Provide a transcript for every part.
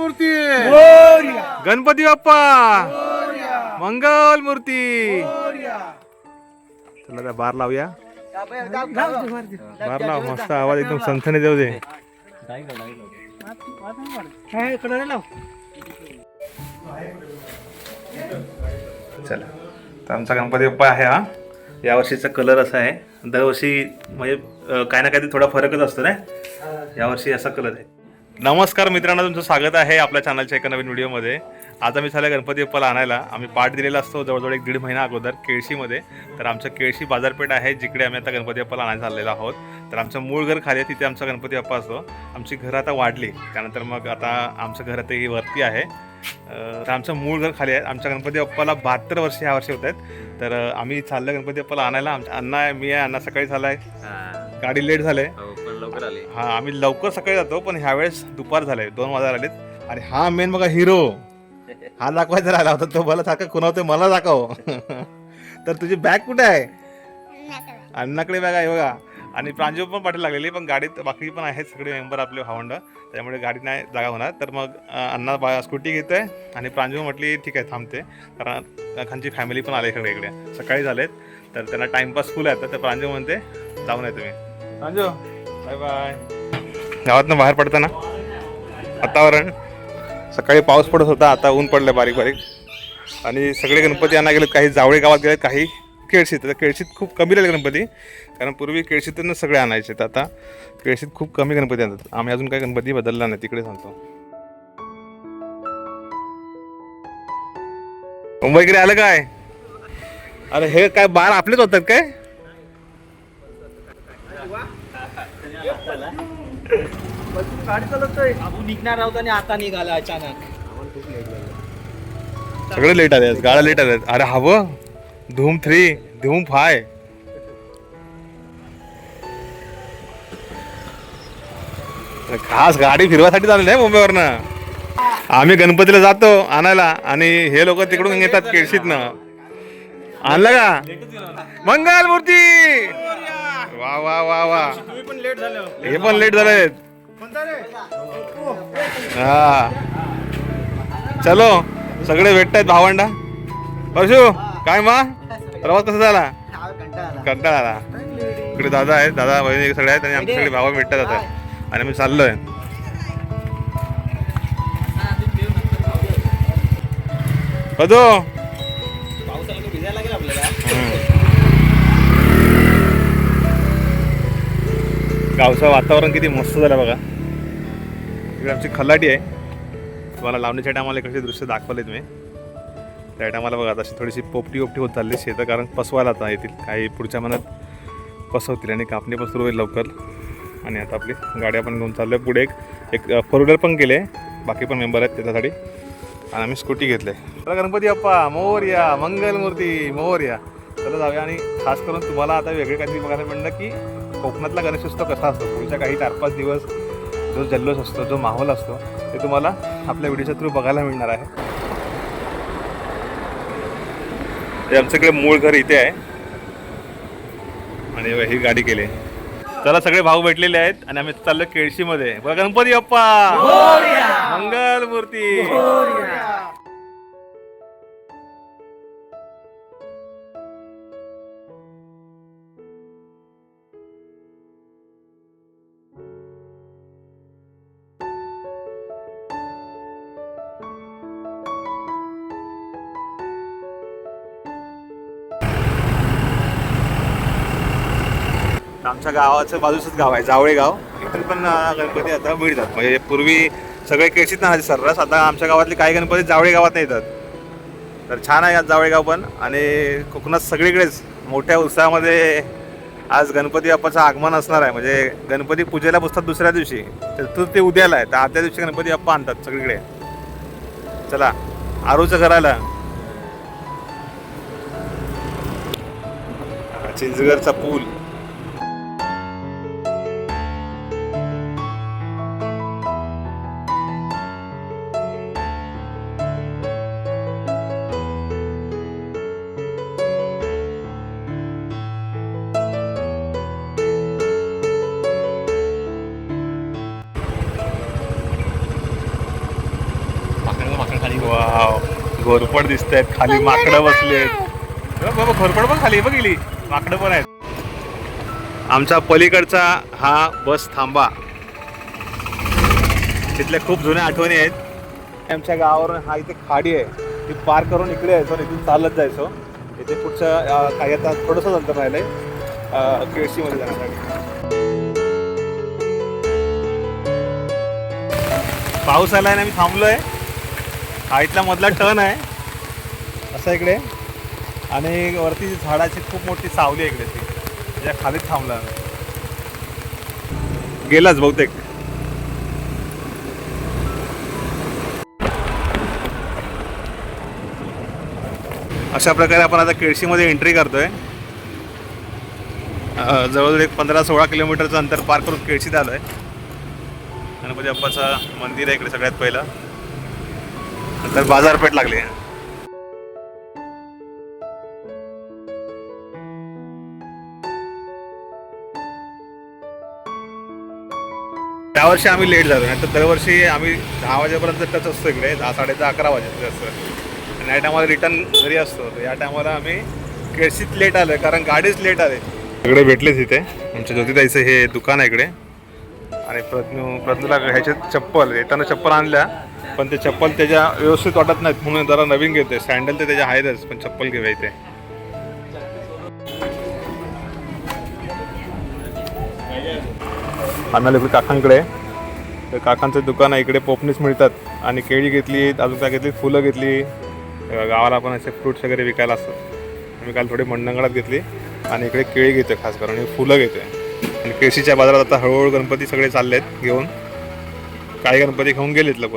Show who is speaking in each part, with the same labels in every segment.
Speaker 1: मूर्ती
Speaker 2: मोरया
Speaker 1: गणपती बाप्पा. मंगल मूर्ती. चला त्या बार लावूया. बार लाव मस्त आवाज एकदम संथने देऊ दे.
Speaker 2: काय इकडे रे लाव.
Speaker 1: चला. तर आमचा गणपती बाप्पा आहे हा. या वर्षीचा कलर असा आहे. दरवर्षी म्हणजे काही ना काही थोडा फरकच असतो ना? यावर्षी असा कलर आहे. नमस्कार मित्रांनो तुमचं स्वागत आहे आपल्या चॅनलच्या एका नवीन व्हिडिओमध्ये. आज आम्ही झालं गणपती बाप्पाला आणायला आम्ही पाठ दिलेला असतो जवळजवळ एक दीड महिना अगोदर केळशीमध्ये. तर आमचं केळशी बाजारपेठ आहे जिकडे आम्ही आता गणपती बाप्पाला आणायला चाललेलो आहोत. तर आमचं मूळ घर खाली आहे तिथे आमचा गणपती बाप्पा असतो. आमची घरं आता वाढली त्यानंतर मग आता आमचं घर आता ही वरती आहे. तर आमचं मूळ घर खाली आहे. आमच्या गणपती बाप्पाला बहात्तर वर्ष ह्या वर्षी होत आहेत. तर आम्ही चाललं गणपती बाप्पाला आणायला. आमच्या अण्णा आहे मी आहे अण्णा सकाळी झालाय. गाडी लेट झाले.
Speaker 3: हो. लवकर आले
Speaker 1: हा आम्ही लवकर सकाळी जातो पण ह्यावेळेस दुपार झाले दोन वाजायला आलेत आणि हा मेन बघा हिरो हा दाखवायचा राहिला होता तो मला सारखा कुणावतो मला दाखव. तर तुझी बॅग कुठे आहे? अण्णाकडे बॅग आहे बघा. आणि प्रांजू पण पाठी लागलेली पण गाडीत बाकी पण आहेत सगळे मेंबर आपले भावंड. त्यामुळे गाडीत नाही जागा होणार. तर मग अण्णा बा स्कूटी घेतोय. आणि प्रांजू म्हटली ठीक आहे थांबते. कारण खानची फॅमिली पण आले इकडे इकडे. सकाळी झालेत. तर त्यांना टाइमपास फुल आहे तर प्रांजू म्हणते जाऊन आहे तुम्ही. प्रांजू बाय बाय गावातनं बाहेर पडताना वातावरण. सकाळी पाऊस पडत होता आता ऊन पडलं बारीक बारीक. आणि सगळे गणपती यांना गेलेत काही जावळे गावात गेलेत काही केळशीत. तर केळशीत खूप कमी राहिले गणपती कारण पूर्वी केळशीतूनच सगळे आणायचे तर आता केळशीत खूप कमी गणपती आणतात. आम्ही अजून काही गणपती बदलला नाही तिकडे सांगतो. मुंबईकडे आलं काय? अरे हे काय बार आपलेच होतात काय?
Speaker 2: गाडी निघणार आहोत आणि आता निघाला अचानक.
Speaker 1: सगळे लेट आले आहेत गाड्या लेट आल्या अरे हवं. धूम थ्री धूम फाय खास गाडी फिरवासाठी चालली मुंबईवरनं. आम्ही गणपतीला जातो आणायला आणि हे लोक तिकडून येतात केळशीतनं. आणलं का? मंगल मूर्ती! वा वा वा वा.
Speaker 2: तुम्ही पण लेट झालं
Speaker 1: हे पण लेट झाले हा. चलो सगळे भेटतायत भावंडा. परशू काय मा? प्रवास कसा झाला? कंटाळा आला इकडे दादा आहेत दादा बहिणी सगळे आहेत आणि आमच्याकडे भाव भेटतात आता. आणि मी चाललोय. कदो गावचं वातावरण किती मस्त झालं बघा. इकडे आमची खल्लाटी आहे. तुम्हाला लावणीच्या टायमाला इकडचे दृश्य दाखवले तुम्ही. त्या टायमाला बघा अशी थोडीशी पोपटी ओपटी होत चालली शेतं कारण पसवायला आता येतील. काही पुढच्या मनात पसवतील आणि कापणी पण सुरू होईल लवकर. आणि आता आपली गाड्या पण घेऊन चाललो आहे पुढे एक एक फोर व्हीलर पण केले बाकी पण मेंबर आहेत त्याच्यासाठी. आणि आम्ही स्कूटी घेतले चला गणपती अप्पा मोर्या मंगलमूर्ती मोर्या. चला जाऊया आणि खास करून तुम्हाला आता वेगळे काहीतरी बघायला मिळणार की कोकणातला गणेशोत्सव कसा असतो? पुढच्या काही चार पाच दिवस जो जल्लोष असतो जो माहोल असतो ते तुम्हाला आपल्या व्हिडिओच्या थ्रू बघायला मिळणार आहे. हे आमच्याकडे मूळ घर इथे आहे. आणि ही गाडी केली. चला सगळे भाऊ भेटलेले आहेत आणि आम्ही चाललो केळशीमध्ये. बघा गणपती बाप्पा! मंगल मूर्ती आमच्या गावाचं बाजूचंच गाव आहे जावळे गाव. इथून पण गणपती आता मिळतात. म्हणजे पूर्वी सगळे केळशीत नाही सर्रास आता आमच्या गावातले काही गणपती जावळे गावात नाही येतात. तर छान आहे आज जावळे गाव पण. आणि कोकणात सगळीकडेच मोठ्या उत्साहामध्ये आज गणपती बाप्पाचं आगमन असणार आहे. म्हणजे गणपती पूजेला बसतात दुसऱ्या दिवशी. तर ते उद्याला आहे. तर आदल्या दिवशी गणपती बाप्पा आणतात सगळीकडे. चला आरूचं घराला. चिंचगडचा पूल. वाव. घोरपड दिसत आहेत खाली माकडं बसलेत. बाबा घोरपड पण खाली बघ गेली. माकडं पण आहेत. आमच्या पलीकडचा हा बस थांबा. तिथल्या खूप जुन्या आठवणी आहेत. आमच्या गावावरून हा इथे खाडी आहे. ती पार करून इकडे यायचो आणि इथून चालत जायचो. इथे पुढच्या काही आता थोडंसं अंतर राहिलंय. अं, केळशीमध्ये जाण्यासाठी. पाऊस आलाय ना मी थांबलोय. हा इथला मधला टर्न आहे. असा इकडे. आणि वरती झाडाची खूप मोठी सावली आहे इकडे ती. त्याच्या खालीच थांबला. गेलाच बहुतेक. अशा प्रकारे आपण आता केळशीमध्ये एंट्री करतोय. जवळजवळ एक पंधरा सोळा किलोमीटरचं अंतर पार करून केळशीत आलोय गणपती बाप्पाचं मंदिर आहे इकडे सगळ्यात पहिलं. तर बाजारपेठ लागली. त्यावर्षी आम्ही लेट झालो नाही तर दरवर्षी आम्ही दहा वाजेपर्यंत टच असतो इकडे दहा साडे दहा अकरा वाजेपर्यंत असतं. आणि या टायमाला रिटर्न घरी असतो. तर या टायमाला आम्ही केळशीत लेट आलं कारण गाडीच लेट आले. इकडे भेटलेच इथे. आमच्या ज्योतिताईचं हे दुकान आहे इकडे. आणि प्रज्ञू प्रज्ञूला ह्याचे चप्पल येताना चप्पल आणल्या. पण ते चप्पल त्याच्या व्यवस्थित वाटत नाहीत म्हणून जरा नवीन घेते सँडल तर त्याच्या आहेतच पण चप्पल घेऊया इथे आम्हाला इकडे काकांकडे तर काकांचं दुकान आहे इकडे पोपणीच मिळतात. आणि केळी घेतली अजून काय घेतली फुलं घेतली. गावाला पण असे फ्रुट्स वगैरे विकायला असतात. आम्ही काल थोडी मंडणगडात घेतली. आणि इकडे केळी घेतोय खास करून. आणि फुलं घेतोय. आणि केसीच्या बाजारात आता हळूहळू गणपती सगळे चालले आहेत घेऊन. काही गणपती घेऊन गेलेत लोक.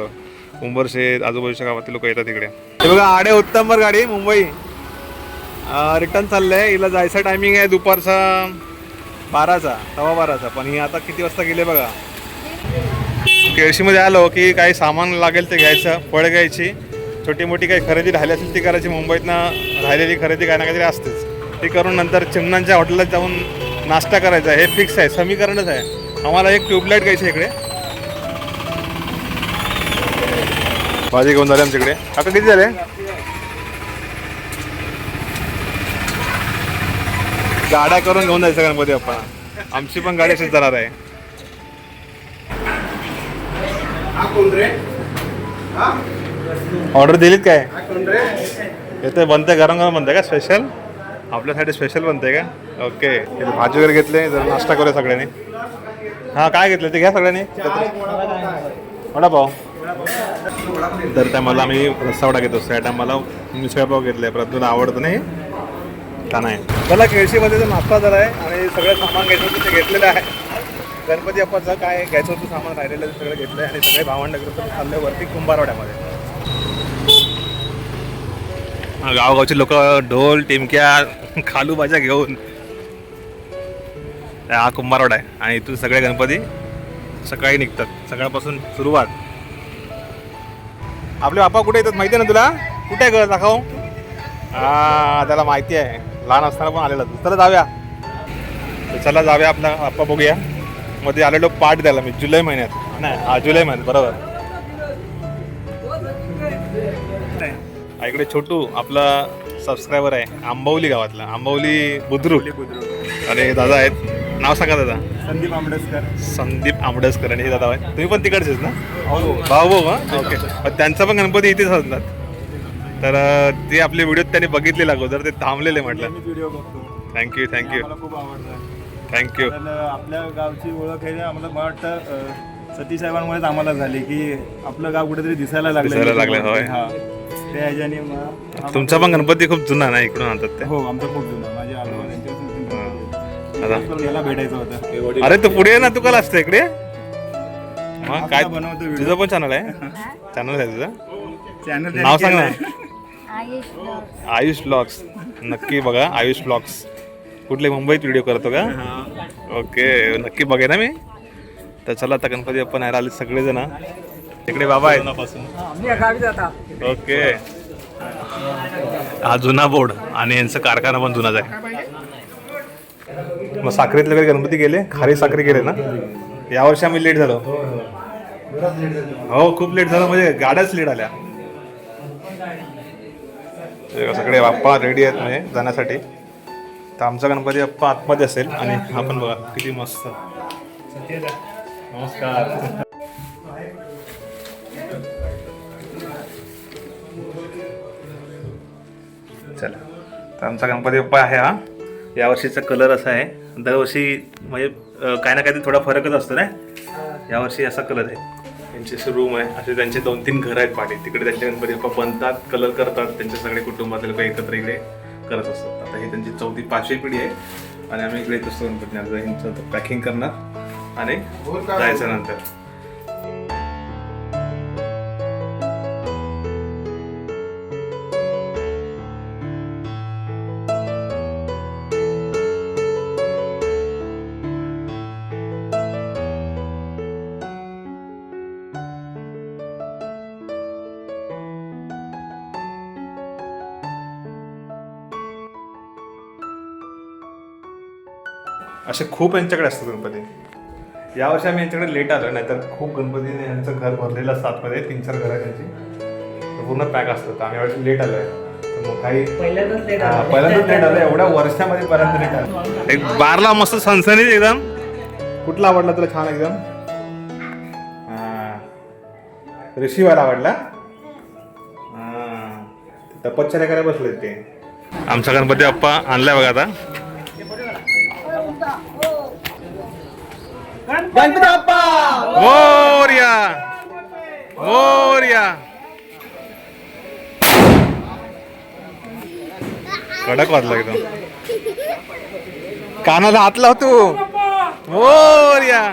Speaker 1: उंबरशेत आजूबाजूच्या गावातील लोक येतात तिकडे हे बघा आडे उत्तमवर गाडी मुंबई. रिटर्न चाललंय. हिला जायचं टायमिंग आहे दुपारचा बाराचा सव्वा बाराचा. पण ही आता किती वाजता गेले बघा. केळशीमध्ये आलो की काही सामान लागेल ते घ्यायचं फळ घ्यायची. छोटी मोठी काही खरेदी राहिली असेल ती करायची. मुंबईतनं राहिलेली खरेदी काय ना काहीतरी असतेच. ती करून नंतर चिमणांच्या हॉटेलात जाऊन नाश्ता करायचा. हे फिक्स आहे समीकरणच आहे. आम्हाला एक ट्यूबलाईट घ्यायची इकडे. भाजी घेऊन झाली आमच्याकडे. आता किती झाले? गाड्या करून घेऊन जायचं गणपती आपण आमची पण गाडी अशीच जाणार आहे. ऑर्डर दिलीत काय? येते बनते गरम गरम बनते का? स्पेशल? आपल्यासाठी स्पेशल बनते का? ओके. भाजी वगैरे घेतले जर नाश्ता करूया सगळ्यांनी. हां काय घेतलं ते घ्या सगळ्यांनी. वडापाव. तर त्या मला आम्ही रस्सावडा घेतो. त्या टायमाला मिसळपाव घेतलाय परत तुला आवडतं नाही? का नाही? मला केळशीमध्ये जो नाश्ता झाला आहे आणि सगळं सामान घ्यायचं होतं ते घेतलेलं आहे. गणपती बाप्पाचं काय घ्यायचं होतं सामान राहिलेलं ते सगळं घेतलं आणि सगळे भावंड करून चालले वरती कुंभारवाड्यामध्ये. गावगावचे लोक ढोल टिमक्या खालू भाज्या घेऊन हा कुंभारवाडा आहे. आणि इथून सगळे गणपती सकाळी निघतात. सकाळपासून सुरुवात. आपले बाप्पा कुठे येतात माहिती आहे ना तुला? कुठे आहे ग? दाखव. हा त्याला माहिती आहे. लहान असताना पण आलेला तू. चला जाऊया. तर चला जाऊया आपला बाप्पा बघूया. मध्ये आलेलो पाठ द्यायला मी जुलै महिन्यात. नाही हा जुलै महिन्यात बरोबर. इकडे छोटू आपला सबस्क्रायबर आहे. आंबवली गावातला. आंबवली बुद्रुक. आणि दादा आहेत. नाव सांगा दादा.
Speaker 2: संदीप आंबेडकर.
Speaker 1: संदीप आंबडसकर आणि हे दादा आहे तुम्ही पण तिकडचेच ना? भाऊ भाऊ हा? ओके पण त्यांचा पण गणपती इथेच असतात तर ते आपले व्हिडिओ त्यांनी बघितलेला अगोदर ते थांबलेले म्हटलं.
Speaker 2: व्हिडिओ बघतो.
Speaker 1: थँक्यू थँक्यू
Speaker 2: मला खूप आवडतं
Speaker 1: थँक्यू
Speaker 2: आपल्या गावची ओळख आहे आम्हाला मला वाटतं सतीश साहेबांमुळेच आम्हाला झाली की आपलं गाव कुठेतरी दिसायला लागलं.
Speaker 1: दिसायला लागलं, होय.
Speaker 2: हा. त्या ह्याच्याने मग-
Speaker 1: तुमचा पण गणपती खूप जुना ना इकडून आणतात ते
Speaker 2: हो आमचा खूप जुना माझ्या याला भेटायचं होतं.
Speaker 1: अरे तू पुढे ये ना तू काल असतं इकडे. मग काय
Speaker 2: बनवतो.
Speaker 1: तुझं पण चॅनल आहे? चॅनल आहे तुझं?
Speaker 2: चॅनल
Speaker 1: नाव सांग ना. आयुष ब्लॉग्स. नक्की बघा आयुष ब्लॉग्स. कुठले मुंबईत व्हिडिओ करतो का? ओके नक्की बघे ना मी. तर चला आता गणपती आपण आले सगळेजण. इकडे बाबा आहेत. ओके. हा जुना बोर्ड. आणि यांचं कारखाना पण जुनाच आहे. मग साखरेतले वगैरे गणपती गेले खारी साखरी गेले ना? यावर्षी आम्ही लेट झालो. हो खूप लेट झालं म्हणजे गाड्याच लेट आल्या. सगळे बाप्पा रेडी आहेत म्हणजे जाण्यासाठी. तर आमचा गणपती बाप्पा आतमध्ये असेल आणि हा पण बघा किती मस्त. नमस्कार. चला. तर आमचा गणपती बाप्पा आहे हा. यावर्षीचा कलर असा आहे. दरवर्षी म्हणजे काही ना काहीतरी थोडा फरकच असतो ना? यावर्षी असा कलर आहे. त्यांचे रूम आहे. असे त्यांचे दोन तीन घर आहेत पाठी. तिकडे त्यांचे गणपती बाप्पा बनतात कलर करतात. त्यांचे सगळे कुटुंबातले लोक एकत्र इकडे करत असतात. आता ही त्यांची चौथी पाचवी पिढी आहे. आणि आम्ही इकडे येत असतो गणपती आता पॅकिंग करणार. आणि जायचं नंतर. असे खूप यांच्याकडे असतात गणपती. यावर्षी आम्ही यांच्याकडे लेट आलो नाही तर खूप गणपतीने यांचं घर भरलेलं असतं आतमध्ये तीन चार घर आहेत त्यांची पूर्ण पॅक असतं तर आम्ही यावर्षी लेट आलोय. तर मग काही
Speaker 4: पहिल्यांदाच लेट
Speaker 1: हा,
Speaker 4: आलो.
Speaker 1: आलो एवढ्या वर्षामध्ये पर्यंत लेट आलो एक बारला मस्त सनसनीत एकदम. कुठला आवडला तुला छान एकदम? हा. ऋषीवाला आवडला? हा. तपश्चर्या करायला बसले ते. आमचा गणपती बाप्पा आणलाय बघा आता.
Speaker 4: गणपती बाप्पा!
Speaker 1: मोर्या! मोर्या! कडक वाजला एकदम. कानाला हात लावतो मोर्या!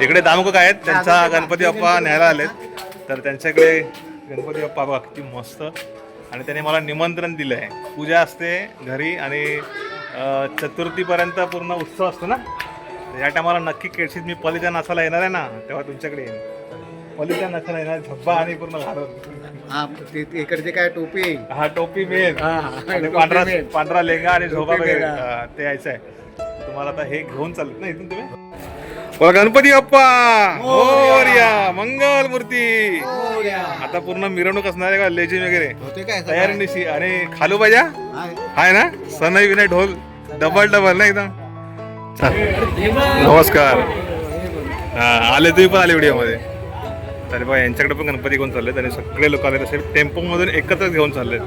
Speaker 1: इकडे दामुक काय आहेत? त्यांचा गणपती बाप्पा न्यायला आलेत. तर त्यांच्याकडे गणपती बाप्पा बघा किती मस्त. आणि त्याने मला निमंत्रण दिलं आहे पूजा असते घरी आणि चतुर्थीपर्यंत पूर्ण उत्सव असतो ना? या टायमाला नक्की केळशीत मी पलीच्या नाचाला येणार आहे ना तेव्हा तुमच्याकडे येईन. पलीच्या नाचाला येणार धब्बा आणि पूर्ण घालून
Speaker 5: हा ते- ते इकडचे काय टोपी
Speaker 1: हा टोपी मेन
Speaker 5: हा,
Speaker 1: आणि पांढरा. पांढरा लेंगा आणि झोपा
Speaker 5: टोपी
Speaker 1: वगैरे
Speaker 5: हा.
Speaker 1: ते यायचं आहे. तुम्हाला आता हे घेऊन चालत ना इथून तुम्ही? बोला गणपती बाप्पा! मोर्या. मंगल मूर्ती! आता पूर्ण मिरवणूक असणार आहे का लेझिम वगैरे?
Speaker 5: होते काय
Speaker 1: तयारी निशी. आणि खालू पाहिजे
Speaker 5: हा,
Speaker 1: आहे ना? सनई विनय ढोल डबल डबल ना एकदम? नमस्कार. आले तुम्ही पण आले व्हिडिओमध्ये. तर बघा यांच्याकडे पण गणपती घेऊन चालले आणि सगळे लोक आले तसे. टेम्पो मधून एकत्रच घेऊन चालले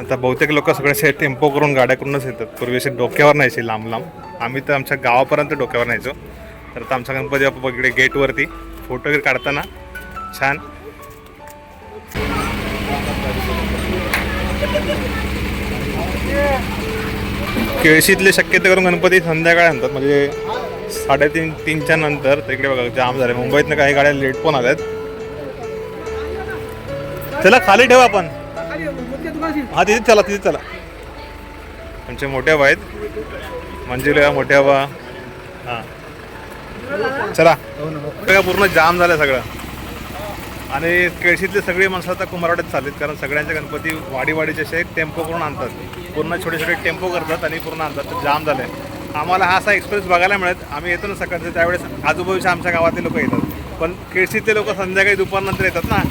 Speaker 1: आता बहुतेक लोक सगळे असे टेम्पो करून गाड्या करूनच येतात. पूर्वी असे डोक्यावर न्यायचे लांब लांब. आम्ही तर आमच्या गावापर्यंत डोक्यावर न्यायचो तर आता आमचा गणपती बाप्पा इकडे गेटवरती फोटो वगैरे काढताना छान केळशीतले शक्यतो करून गणपती संध्याकाळ आणतात. म्हणजे साडेतीन तीनच्या नंतर. तिकडे बघा जाम झाले. मुंबईतनं काही गाड्या लेट पण आल्यात. चला खाली ठेवा आपण. हा तिथेच चला तिथेच चला. आमचे मोठ्या बा आहेत. मंजुल्या मोठ्या बा हा. चला. पूर्ण जाम झालं सगळं. आणि केळशीतले सगळे माणसं आता कुंभारवाड्यात चाललेत कारण सगळ्यांचे गणपती वाडीवाडीचे असे टेम्पो करून आणतात. पूर्ण छोटे छोटे टेम्पो करतात आणि पूर्ण आणतात. तर जाम आहे आम्हाला हा असा एक्सप्रेस बघायला मिळत. आम्ही येतो ना सकाळचे. त्यावेळेस आजूबाजूच्या आमच्या गावातले लोक येतात. पण केळशीतले लोक संध्याकाळी दुपारनंतर येतात ना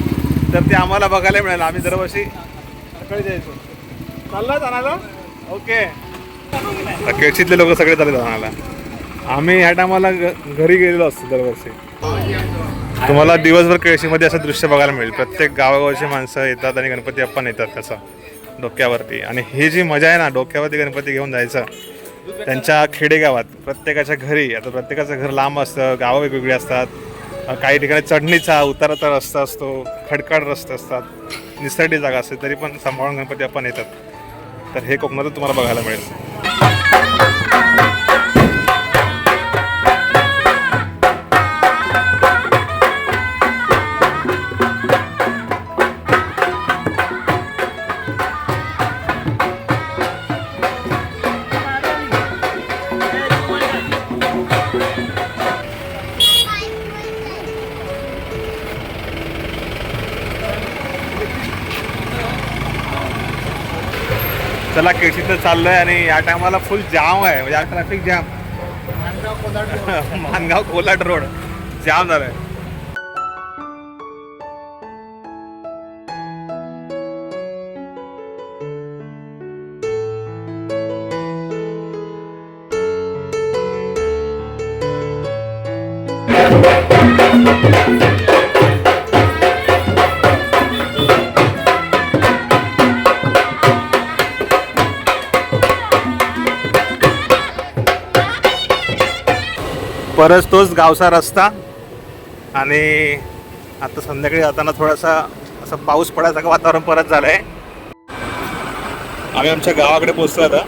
Speaker 1: तर ते आम्हाला बघायला मिळेल. आम्ही दरवर्षी सकाळी जायचो. चाललाय आणायला? ओके. केळशीतले लोक सगळे चालले आणायला. आम्ही ह्या टायमाला घरी गेलेलो असतो दरवर्षी. तुम्हाला दिवसभर केळशीमध्ये असं दृश्य बघायला मिळेल. प्रत्येक गावागावची माणसं येतात आणि गणपती बाप्पा येतात त्याचा डोक्यावरती. आणि ही जी मजा आहे ना डोक्यावरती गणपती घेऊन जायचं त्यांच्या खेडेगावात प्रत्येकाच्या घरी आता प्रत्येकाचं घर लांब असतं गावं वेगवेगळी असतात काही ठिकाणी चढणीचा उताराचा रस्ता असतो खडकाळ रस्ते असतात निसर्डी जागा असते तरी पण सांभाळून गणपती आपण येतात. तर हे कोकणातच तुम्हाला बघायला मिळेल. चला केळशीतनं चाललोय आणि या टायमाला फुल जाम आहे. म्हणजे traffic jam Mangaon Kolad road. Jam झालाय. परत तोच गावचा रस्ता. आणि आता संध्याकाळी जाताना थोडासा असं पाऊस पडायसारखं वातावरण परत झालं आहे आम्ही आमच्या गावाकडे पोहोचलो आता.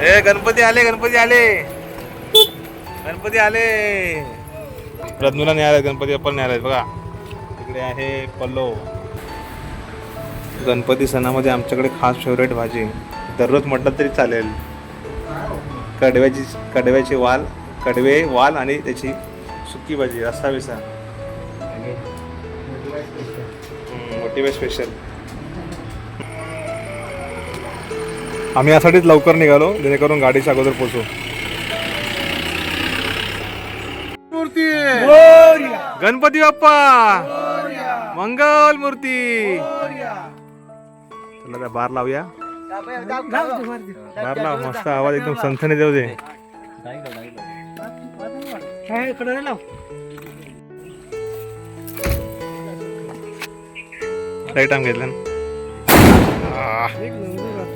Speaker 1: ए गणपती आले गणपती आले. गणपती आले. रत्नूला नाही आले गणपती बाप्पा नाही आले बघा. इकडे आहे पल्लो गणपती सणामध्ये आमच्याकडे खास फेवरेट भाजी. दररोज म्हटलं तरी चालेल. कडव्याची कडव्याची वाल कडवे वाल आणि त्याची सुकी भाजी रस्सा बिसा मोटिवे स्पेशल आम्ही यासाठीच लवकर निघालो जेणेकरून गाडीच्या अगोदर पोचू गणपती बाप्पा. मंगल मूर्ती. चला त्या बार लावूया. बार लाव मस्त आवाज एकदम संथने देऊ दे. राईट आम घेतलं ना?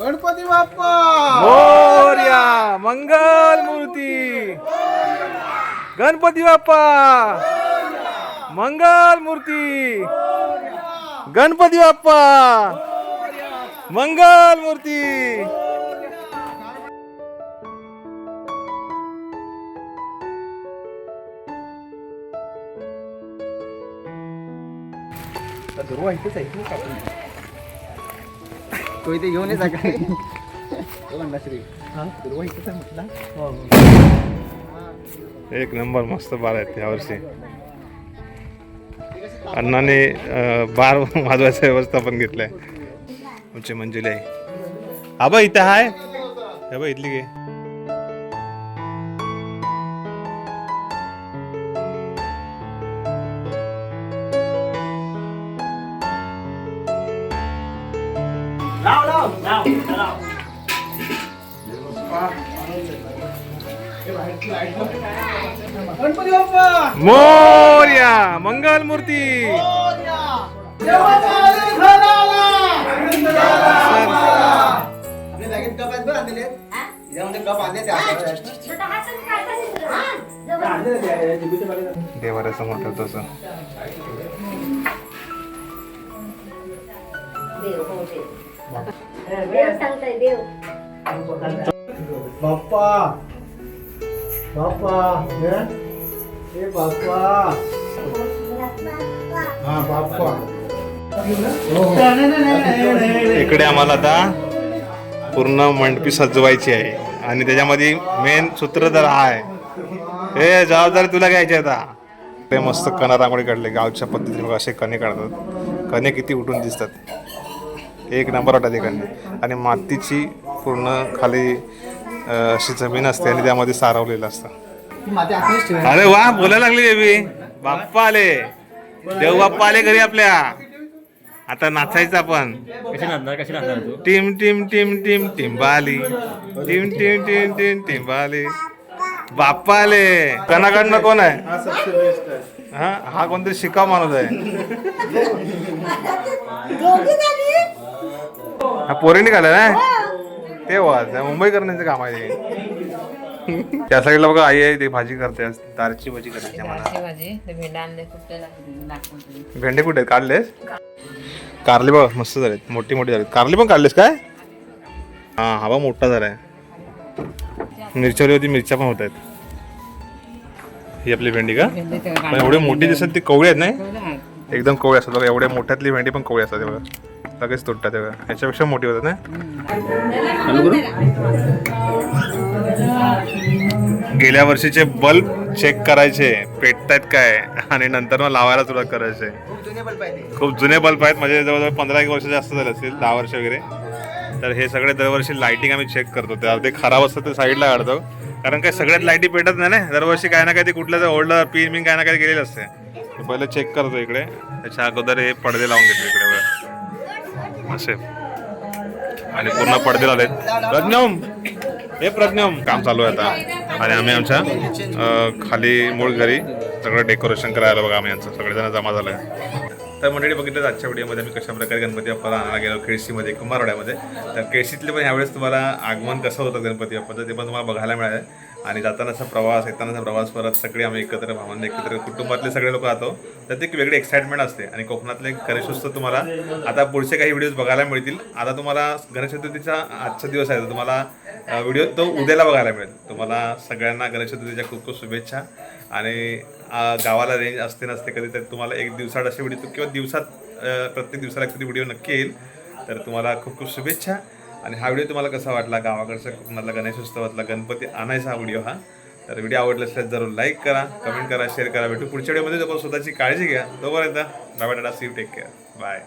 Speaker 5: गणपती बाप्पा!
Speaker 1: मोर्या मंगल मूर्ती! गणपती बाप्पा! मंगल मूर्ती! गणपती बाप्पा! मंगल मूर्ती!
Speaker 5: तो इथे घेऊन येता काय
Speaker 1: एक नंबर मस्त बार आहेत यावर्षी अण्णाने बार वाजवायचा व्यवस्था पण घेतलाय. आमचे मंजुले आहे. आबा इथं हाय. हे बघ इथली घे. मोर्या मंगल मूर्ती. देवाऱ्यासमोर ठेवतो असं.
Speaker 3: देव सांगताय देव
Speaker 5: बाप्पा बाप्पा बाप्पा. हा बाप्पा.
Speaker 1: इकडे आम्हाला आता पूर्ण मंडपी सजवायची आहे. आणि त्याच्यामध्ये मेन सूत्रधार हा आहे. हे जबाबदारी तुला घ्यायची आता. ते मस्त कणा रांगोळी काढले गावच्या पद्धतीने असे कणे काढतात. कणे किती उठून दिसतात. एक नंबर वाटत कणे. आणि मातीची पूर्ण खाली अशी जमीन असते आणि त्यामध्ये सारवलेलं असतं. अरे वा बोलायला लागली बेबी बाप्पा आले देव बाप्पा आले घरी आपल्या. आता नाचायचं आपण.
Speaker 4: कशी नाचणार कशी नाचणार तू?
Speaker 1: टिम टिम टिम टिम टिंबाली. टिम टिम टिम टिम टिंबाली. बाप्पा आले कणाकडनं कोण आहे?
Speaker 2: हा सबसे बेस्ट आहे.
Speaker 1: हा हा कोणतरी शिकाव माणूस आहे. हा पोरी निघाला ना? ते वाच मुंबई करण्याचं काम आहे ते. त्या साईडला बघा आई आहे ते भाजी करते दारची भाजी करते मला
Speaker 4: भेंडा
Speaker 1: कुठे काढलेस? कारले बघ मस्त झालेत मोठी मोठी झालीत. कारले पण काढलेस काय? हा हा बघ मोठा झालाय मिरच्यावरी होती मिरच्या पण होत आहेत. ही आपली भेंडी का? एवढे मोठी दिसत ती कवळी आहेत नाही? एकदम कवळी असतात बघा एवढ्या मोठ्यातली भेंडी पण कवळी असतात बघा. लगेच तुटतात याच्यापेक्षा मोठी होतात ना? गेल्या वर्षीचे बल्ब चेक करायचे. पेटतायत काय? आणि नंतर मग लावायला सुरुवात करायचे. खूप जुने बल्ब आहेत. म्हणजे जवळजवळ पंधरा एक वर्ष जास्त झाले असतील दहा वर्ष वगैरे. तर हे सगळे दरवर्षी लाइटिंग आम्ही चेक करतो. ते अर्धे खराब असतं ते साईडला काढतो. कारण काय सगळ्यात लाईटी पेटत नाही ना? दरवर्षी काय ना काय ते कुठलं तर पिन बिन काय ना काय गेलेलं असते. पहिले चेक करतो इकडे. त्याच्या अगोदर हे पडदे लावून घेतो इकडे असे. आणि पूर्ण पडदे आले प्रज्ञम! हे प्रज्ञम! काम चालू आहे आता. आणि आम्ही आमच्या खाली मूळ घरी सगळं डेकोरेशन करायला बघा आम्ही यांचं. सगळेजण जमा झालोय तर मंडळी बघितलं आजच्या व्हिडिओमध्ये आम्ही कशा प्रकारे गणपती बाप्पाला आणायला गेलो केळशीमध्ये कुंभारवाड्यामध्ये. तर केळशीतले पण ह्यावेळेस तुम्हाला आगमन कसं होतं गणपती बाप्पाचं ते पण तुम्हाला बघायला मिळालं. आणि जातानाचा प्रवास येतानाचा प्रवास परत सगळे आम्ही एकत्र भावना एकत्र कुटुंबातले सगळे लोक राहतो. तर ते एक वेगळी एक्साइटमेंट असते. आणि कोकणातले गणेशोत्सव तुम्हाला आता पुढचे काही व्हिडिओज बघायला मिळतील. आता तुम्हाला गणेश चतुर्थीचा आजचा दिवस आहे. तर तुम्हाला व्हिडिओ तो उद्याला बघायला मिळेल. तुम्हाला सगळ्यांना गणेश चतुर्थीच्या खूप खूप शुभेच्छा. आणि गावाला रेंज असते नसते कधी तर तुम्हाला एक दिवसात असे व्हिडिओ किंवा दिवसात प्रत्येक दिवसाला कधी व्हिडिओ नक्की येईल. तर तुम्हाला खूप खूप शुभेच्छा. आणि हा व्हिडिओ तुम्हाला कसा वाटला गावाकडचा कोकणातला गणेशोत्सवातला गणपती आणायचा हा व्हिडिओ हा तर व्हिडिओ आवडला असल्यास जरूर लाईक करा कमेंट करा शेअर करा. भेटू पुढच्या व्हिडिओमध्ये. आपण स्वतःची काळजी घ्या. तोपर्यंत bye tata see take care bye